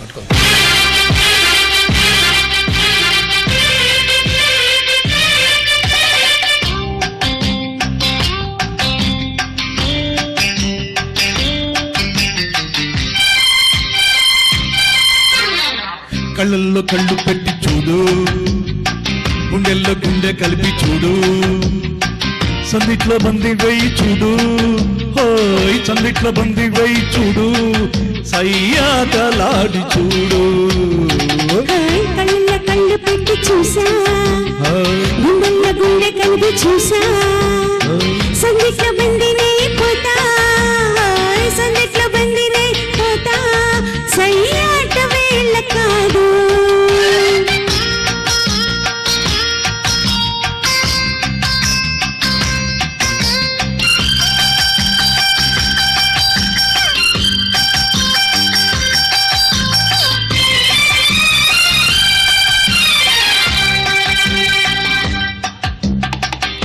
పట్టుకో. కళ్ళల్లో కళ్ళు పెట్టి చూడు. గుండెల్లో గుండె కలిపి చూడు. సందిట్లో బంది వేయి చూడు. హోయ్ సందిట్లో బంది వేయి చూడు. సయ్యాటలాడి చూడు. కళ్ళ కళ్ళు పెట్టి చూసా. గుండె కలిపి చూసా. సందిట్ల బందినే పోతా. సందిట్ల బందినే పోతా. సయ్యాట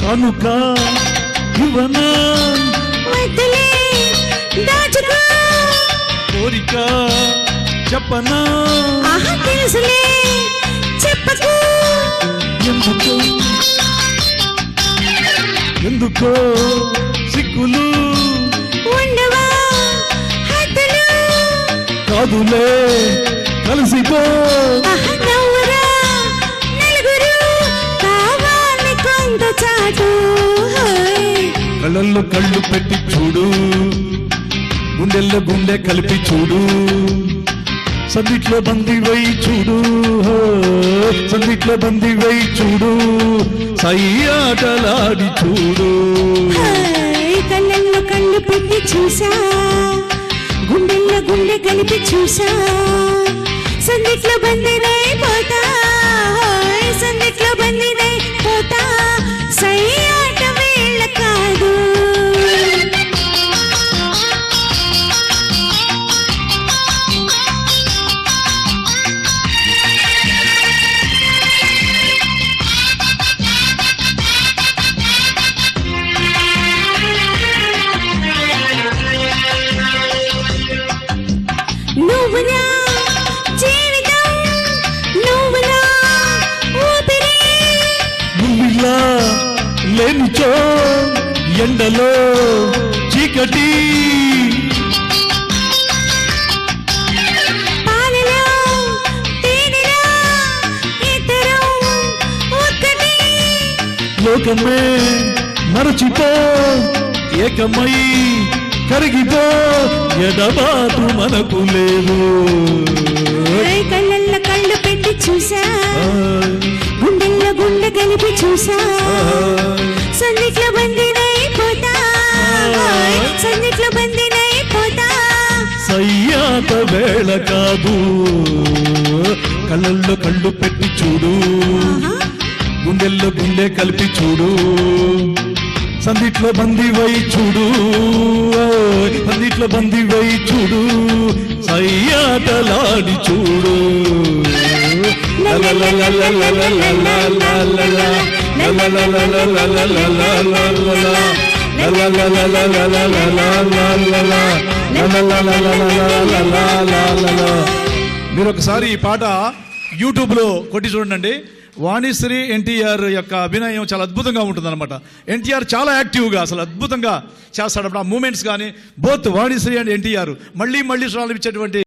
కనుక ఇవనా కోరిక చెప్పనా? ఆహా తెలుసులే చెప్పకు. ఎందుకు? ఎందుకో సిగ్గులు? కాదులే కలిసిపో. హాయ్ కళ్ళల్లో కళ్ళు పెట్టి చూడు. గుండెల్లో గుండె కలిపి చూడు. సందిట్లో బంది వేయి చూడు. సందిట్లో బంది వేయి చూడు. సయ్యాటలాడి చూడు. హాయ్ కళ్ళల్లో కళ్ళు పెట్టి చూసా. గుండెల్లో గుండె కలిపి చూసా. సందిట్లో బందినై పోతా. లేనిచో ఎండలో చీకటి. లోకమే మరచిపో ఏకమై కరిగిపో ఎడబాటు మనకు లేదు. కళ్ళల్లో కళ్ళు పెట్టి చూసా. గుండెల్లో గుండె కలిపి చూసా. సందిట్లో బందినై పోతా. ఓయ్ సందిట్లో బందినై పోతా. సయ్యాట వేళ కాదు. కళ్ళల్లో కళ్ళు పెట్టి చూడు. గుండెల్లో గుండె కలిపి చూడు. సందిట్లో బంది వై చూడు. సందిట్లో బంది వై చూడు. సయ్యాటలాడి చూడు. మీరు ఒకసారి ఈ పాట యూట్యూబ్లో కొట్టి చూడండి. వాణిశ్రీ ఎన్టీఆర్ యొక్క అభినయం చాలా అద్భుతంగా ఉంటుందన్నమాట. ఎన్టీఆర్ చాలా యాక్టివ్గా అసలు అద్భుతంగా చేస్తాడు. అప్పుడు ఆ మూమెంట్స్ కానీ బోత్ వాణిశ్రీ అండ్ ఎన్టీఆర్ మళ్ళీ మళ్ళీ చూడాలనిపించేటువంటి